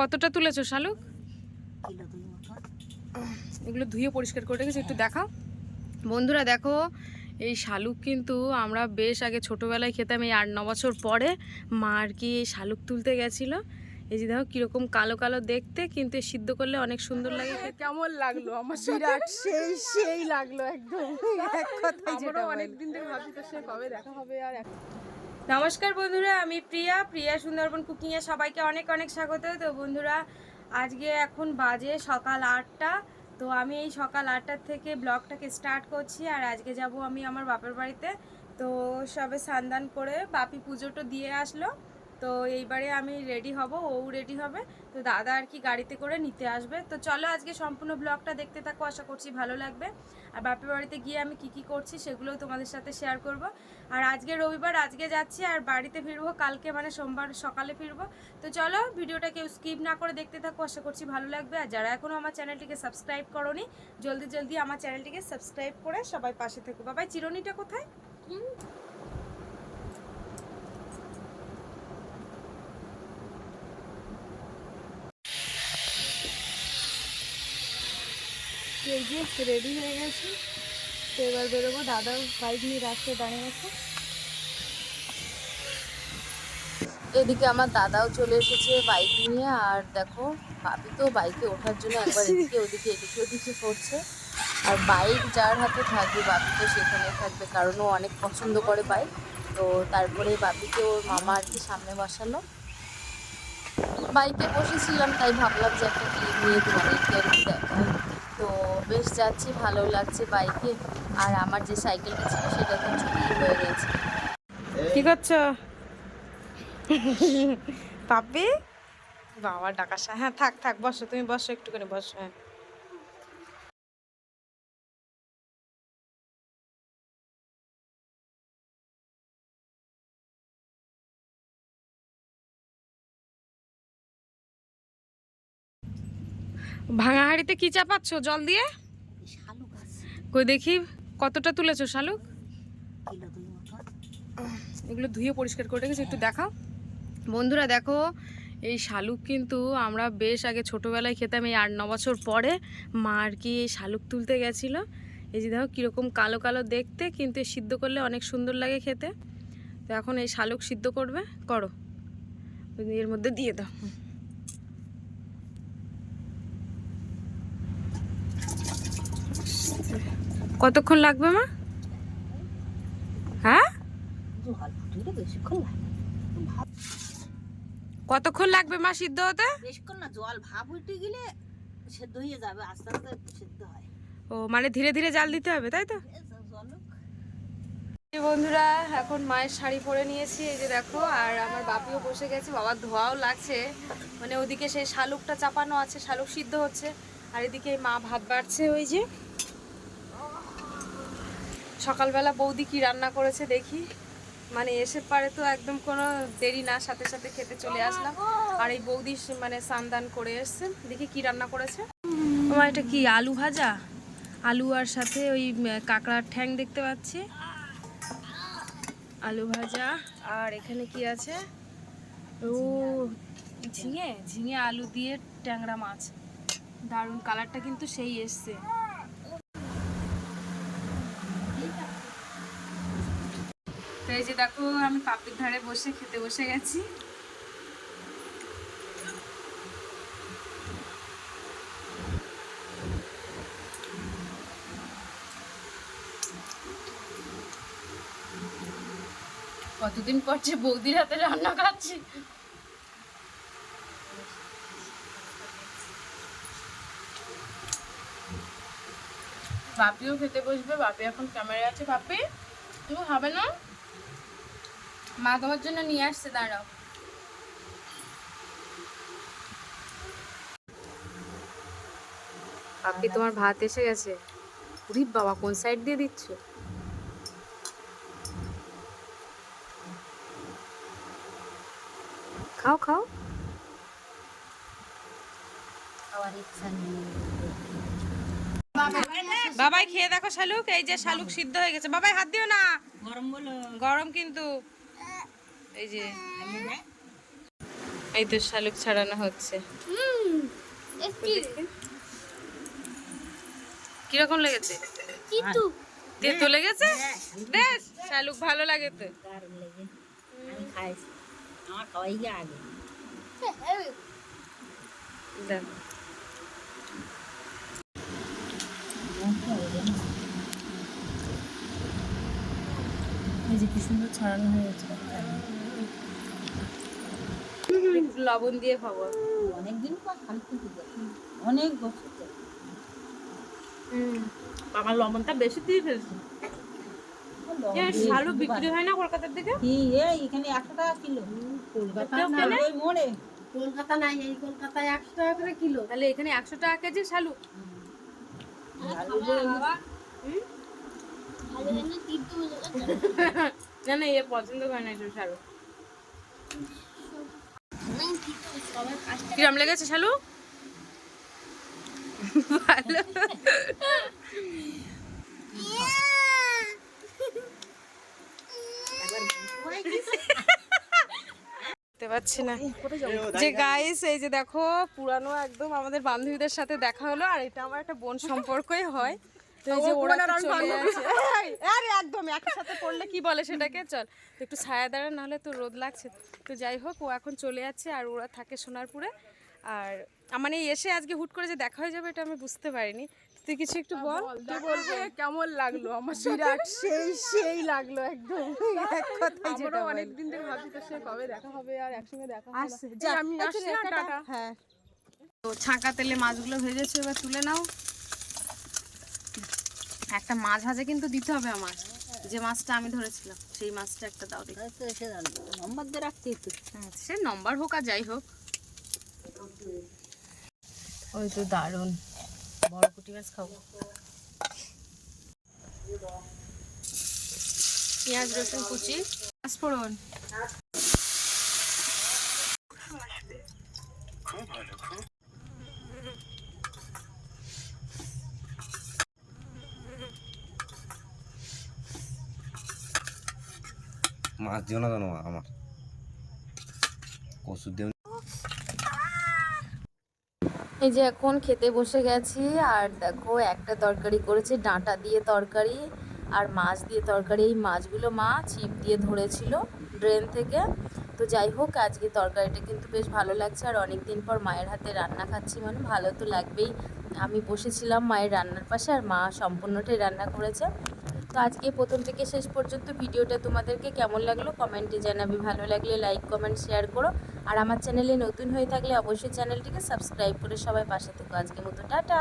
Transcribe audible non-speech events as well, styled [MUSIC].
কতটা তুলেছো শালুক? এগুলো ধুয়ে পরিষ্কার করে রেখেছি একটু দেখাও। বন্ধুরা দেখো এই শালুক কিন্তু আমরা বেশ আগে ছোটোবেলায় খেতাম এই আট ন বছর পরে মা আর কি এই শালুক তুলতে গেছিল। এই যে দেখো কীরকম কালো কালো দেখতে কিন্তু সিদ্ধ করলে অনেক সুন্দর লাগে কেমন লাগল আমার বিরাট সেই সেই লাগল একদম। এক অনেকদিন থেকে ভাবছি তো সে কবে দেখা হবে আর নমস্কার বন্ধুরা, আমি প্রিয়া। প্রিয়া সুন্দরবন কুকিংয়ে সবাইকে অনেক অনেক স্বাগত। তো বন্ধুরা, আজকে এখন বাজে সকাল আটটা। তো আমি এই সকাল আটটার থেকে ব্লগটাকে স্টার্ট করছি আর আজকে যাব আমি আমার বাপের বাড়িতে। তো সবে সান্দান করে বাপি পুজোটা দিয়ে আসলো। তো এইবারে আমি রেডি হব, ও রেডি হবে। তো দাদা আর কি গাড়িতে করে নিতে আসবে। তো চলো আজকে সম্পূর্ণ ব্লগটা দেখতে থাকো, আশা করছি ভালো লাগবে। আর বাপের বাড়িতে গিয়ে আমি কি কি করছি সেগুলোও তোমাদের সাথে শেয়ার করব। আর আজকে রবিবার, আজকে যাচ্ছি আর বাড়িতে ফিরবো, কালকে মানে সোমবার সকালে ফিরবো। তো চলো ভিডিওটা কেউ স্কিপ না করে দেখতে থাকো, আশা করছি ভালো লাগবে। আর যারা এখনও আমার চ্যানেলটিকে সাবস্ক্রাইব করোনি, জলদি জলদি আমার চ্যানেলটিকে সাবস্ক্রাইব করে সবাই পাশে থেকো। বাবাই, চিরনিটা কোথায়? এই যে রেডি হয়ে গেছে। তো এবার বেরোবো দাদা বাইক নিয়ে রাস্তায় দাঁড়িয়ে গেছে এদিকে আমার দাদাও চলে এসেছে বাইক নিয়ে আর দেখো ভাবি তো বাইকে ওঠার জন্য একবার [LAUGHS] এদিকে ওদিকে এদিকে ওদিকে করছে। আর বাইক যার হাতে থাকবে বাপি তো সেখানে থাকবে কারণ ও অনেক পছন্দ করে বাইক তো তারপরে বাপিকে ওর মামা আর কি সামনে বসালো। বাইকে বসেছিলাম তাই ভাবলাম যে একটা ক্লিপ নিয়ে তোমাদেরকে আর কি তো বেশ যাচ্ছি, ভালো লাগছে বাইকে। আর আমার যে সাইকেলটা ছিল সেটা তো চুরি হয়ে গেছে। কি করছ? পাপি? বাবা ডাকাশা হ্যাঁ থাক থাক, বসো। তুমি বসো, একটুখানি বসো হ্যাঁ। ভাঙা হাঁড়িতে কি চাপাচ্ছ? জল দিয়ে? কই দেখি, কতটা তুলেছো শালুক? এগুলো ধুয়ে পরিষ্কার করে রেখেছি, একটু দেখাও। বন্ধুরা দেখো, এই শালুক কিন্তু আমরা বেশ আগে ছোটোবেলায় খেতাম, এই আট, ন বছর পরে মা আর কি এই শালুক তুলতে গেছিল। এই যে দেখো, কীরকম কালো কালো দেখতে, কিন্তু সিদ্ধ করলে অনেক সুন্দর লাগে খেতে। তো এখন এই শালুক সিদ্ধ করবে, করো। এর মধ্যে দিয়ে দাও। কতক্ষণ লাগবে মা? হ্যাঁ? কতক্ষণ লাগবে মা সিদ্ধ হতে? বেশিক্ষণ না জল ভাব উঠে গেলে সেদ্ধ হয়ে যাবে আস্তে আস্তে সেদ্ধ হয়। ও মানে ধীরে ধীরে জাল দিতে হবে তাই তো? বন্ধুরা এখন মায়ের শাড়ি পরে নিয়েছি এই যে দেখো আর আমার বাপিও বসে গেছে বাবার ধোয়াও লাগছে। মানে ওদিকে সেই শালুকটা চাপানো আছে শালুক সিদ্ধ হচ্ছে আর এদিকে মা ভাত বাড়ছে ওই যে। সকালবেলা বৌদি কি রান্না করেছে দেখি। মানে এসে পারে তো একদম কোনো দেরি না, সাথে সাথে খেতে চলে আসলাম। আর এই বৌদি মানে সান্দান করে এসছে। দেখি কি রান্না করেছে। তোমার এটা কি, আলু ভাজা? আলু আর সাথে ওই কাঁকড়ার ঠ্যাং দেখতে পাচ্ছি। আলু ভাজা। আর এখানে কি আছে? ও, ঝিঙে ঝিঙে, আলু দিয়ে ট্যাংরা মাছ। দারুণ কালারটা কিন্তু সেই এসছে তো এই যে দেখো, আমি পাপির ধারে বসে খেতে বসে গেছি। কতদিন পর যে বৌদির হাতে রান্না খাচ্ছি। বাপিও খেতে বসবে, বাপি এখন ক্যামেরা আছে। বাপি, তুমি হবে না? মা তোমার জন্য নিয়ে আসছে দাঁড়াও। বাপি তোমার ভাত এসে গেছে? উরি বাবা কোন সাইড দিয়ে দিচ্ছ? খাও খাও। খাওয়ার ইচ্ছা নেই। বাবাই খেয়ে দেখো শালুক। এই যে শালুক সিদ্ধ হয়ে গেছে। বাবাই হাত দিও না। গরম বলো। গরম কিন্তু। এই যে এই তো শালুক ছাড়ানো হচ্ছে। কীরকম লেগেছে? তেতো লেগেছে? বেশ শালুক ভালো লাগে তো। এই যে কি সুন্দর ছড়ানো হয়েছে। একটু লবণ দিয়ে খাব। অনেক দিন পর অনেক বছর। আমার লবণটা বেশি দিয়ে ফেলছি। শুধু বিক্রি হয় না কলকাতার দিকে? এখানে একশো টাকা কিলো। কলকাতা মোড়ে। কলকাতা নাই এই কলকাতায় একশো টাকা করে কিলো। তাহলে এখানে একশো টাকা কেজি শালুক [LAUGHS] না। না এ পছন্দ করে না শালুক কিরম লেগেছে, শালু? ভালো। না। যে গাইস এই যে দেখো, পুরানো একদম আমাদের বান্ধবীদের সাথে দেখা হলো, আর এটা আমার একটা বোন সম্পর্কই হয়। তো এই যে ওরা চলে যাচ্ছে আরে একদম একসাথে পড়লে কি বলে সেটাকে? চল। একটু ছায়া দাঁড়া নাহলে তো রোদ লাগছে। তো যাই হোক ও এখন চলে যাচ্ছে আর ওরা থাকে সোনারপুরে। আর আমার এসে আজকে হুট করে যে দেখা হয়ে যাবে এটা আমি বুঝতে পারিনি। তুই কিছু একটু বল। তুই বলবে। কেমন লাগল আমার বিরাট সেই সেই লাগল একদম। এক কথাই যেটা অনেক দিন থেকে ভাবছি তো সে কবে দেখা হবে আর একসঙ্গে দেখা হবে আমি আসছি টাটা। হ্যাঁ। তো ছাঁকা তেলে মাছগুলো ভেজেছে এবার তুলে নাও। একটা মাছ ভাজা কিন্তু দিতে হবে আমার। যে মাছটা আমি ধরেছিলাম সেই মাছটা একটা দাও নম্বর দিয়ে রাখতে হ্যাঁ, সে নম্বর হোক আর যাই হোক। ওই তো দারুণ। বড় কুটি মাছ খাব। পেঁয়াজ রসুন কুচি। পাঁচফোড়ন। মাছ দিও না জানো আমার? কচু দিও এই যে এখন খেতে বসে গেছি, আর দেখো একটা তরকারি করেছে, ডাঁটা দিয়ে তরকারি আর মাছ দিয়ে তরকারি। এই মাছগুলো মা ছিপ দিয়ে ধরেছিল ড্রেন থেকে। তো যাই হোক, আজকে তরকারিটা কিন্তু বেশ ভালো লাগছে, আর অনেক দিন পর মায়ের হাতে রান্না খাচ্ছি মানে ভালো তো লাগবেই। আমি বসেছিলাম মায়ের রান্নার পাশে, আর মা সম্পূর্ণটাই রান্না করেছে। তো আজকে প্রথম থেকে শেষ পর্যন্ত ভিডিওটা তোমাদেরকে কেমন লাগল কমেন্টে জানাবে। ভালো লাগলে লাইক, কমেন্ট, শেয়ার করো। আর আমার চ্যানেলে নতুন হয়ে থাকলে অবশ্যই চ্যানেলটিকে সাবস্ক্রাইব করে সবাই পাশে থেকো। আজকে মতো, টাটা।